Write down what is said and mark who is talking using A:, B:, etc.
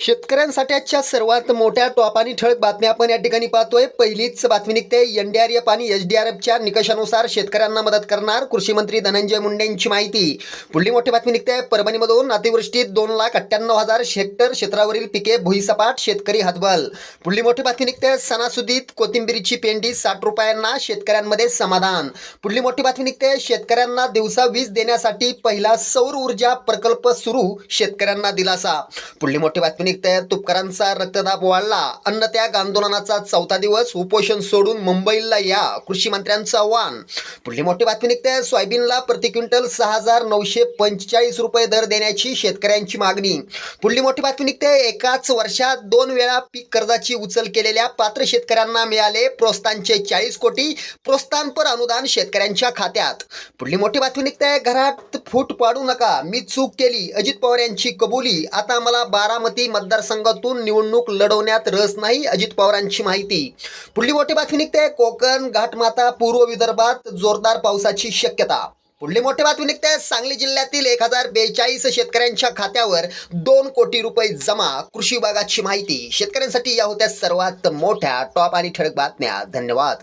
A: शेतकऱ्यांसाठी आजच्या सर्वात मोठ्या टॉप आणि ठळक बातम्या आपण या ठिकाणी पाहतोय. पहिलीच बातमी निघते. एनडीआरएफ आणि एचडीआरएफच्या निकषानुसार शेतकऱ्यांना मदत करणार कृषी मंत्री धनंजय मुंडेंची माहिती. पुढली मोठी बातमी निघते. परभणीमधून अतिवृष्टीत दोन लाख अठ्ठ्याण्णव हजार हेक्टर क्षेत्रावरील पिके भुईसपाट शेतकरी हतबल. पुढली मोठी बातमी निघते. सणासुदीत कोथिंबिरीची पेंडी साठ रुपयांना शेतकऱ्यांमध्ये समाधान. पुढली मोठी बातमी निघते. शेतकऱ्यांना दिवसा वीज देण्यासाठी पहिला सौर ऊर्जा प्रकल्प सुरू शेतकऱ्यांना दिलासा. पुढली मोठी बातमी निघते तुपकरांचा रक्तदाब वाढला. अन्नत्याग आंदोलनाचा चौथा दिवस उपोषण सोडून मुंबईला या कृषी मंत्र्यांचं आव्हान. पुढली मोठी बातमी निघते सोयाबीनला प्रति क्विंटल सहा हजार नऊशे पंचेचाळीस रुपये दर देण्याची शेतकऱ्यांची मागणी. पुढली मोठी बातमी निघते एकाच वर्षात दोन वेळा पीक कर्जाची उचल केलेल्या पात्र शेतकऱ्यांना मिळाले प्रोत्साहनचे चाळीस कोटी प्रोत्साहनपर अनुदान शेतकऱ्यांच्या खात्यात. पुढली मोठी बातमी निघते घरात फूट पाडू नका मी चूक केली अजित पवार यांची कबुली आता मला बारामती मतदारसंघातून निवडणूक लढवण्यात रस नाही अजित पवारांची माहिती. पुढली मोठी बातमी निघते. कोकण घाटमाता पूर्व विदर्भात जोरदार पावसाची शक्यता. पुढली मोठी बातमी निघते. सांगली जिल्ह्यातील एक हजार बेचाळीस शेतकऱ्यांच्या खात्यावर दोन कोटी रुपये जमा कृषी विभागाची माहिती. शेतकऱ्यांसाठी या होत्या सर्वात मोठ्या टॉप आणि ठळक बातम्या. धन्यवाद.